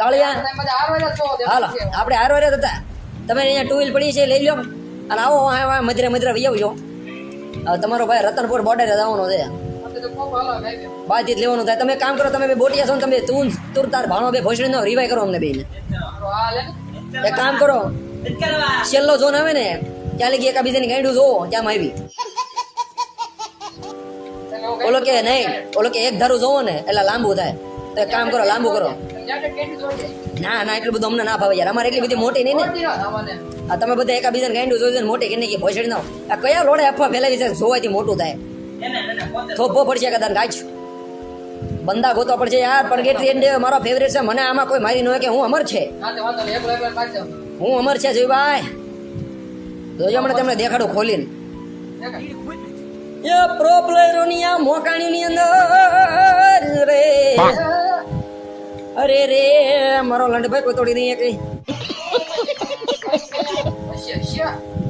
કાળિયા. હાલો. આપણે હાર જ હતા. તમે અહીંયા ટુ વ્હીલ પડી છે લઈ લો અને આવો મધરે મધરે વહી આવજો. તમારો ભાઈ રતનપુર બોર્ડર જવાનો છે. આપણે તો ખૂબ હાલો, ભાઈ. બાદથી જ લેવાનું થાય. તમે કામ કરો તમે બોટિયા છો ને તમે તું તુર તાર ભાણો બે ભોસડી નો રિવાય કરો અમને બેને. એક કામ કરો. છેલ્લો ઝોન આવે ને ત્યાં લગી એકાબીજાની ગાંડું જોવો ત્યાં આવી. ઓલો કે નહીં ઓલો કે એક ધારું જોવો ને એટલે લાંબુ થાય. તો કામ કરો લાંબુ કરો. ના ના એટલું બધું અમને ના ભાવે યાર. અમારે એટલી બધી મોટી નહીં ને. તમે બધા એકાબીજાને ગાંડું જોયું ને મોટી કે નહીં કે ભોસડી નો. આ કયા લોડે અફવા ફેલાવી છે જોવાથી મોટું થાય. થોપો પડશે કદાચ ગાચ બંદા ગોતો પડશે. યાર પરગેટરી એન્ડ મારો ફેવરેટ છે. મને આમાં કોઈ મારી ન હોય કે હું અમર છે. હું અમર છે જોઈભાઈ જોજો હમણાં તમને દેખાડું ખોલીને. એ પ્રો પ્લેયરોની આ મોકાણીની અંદર રે. અરે રે મારો લંડભાઈ કોઈ તોડી નહીં હશે.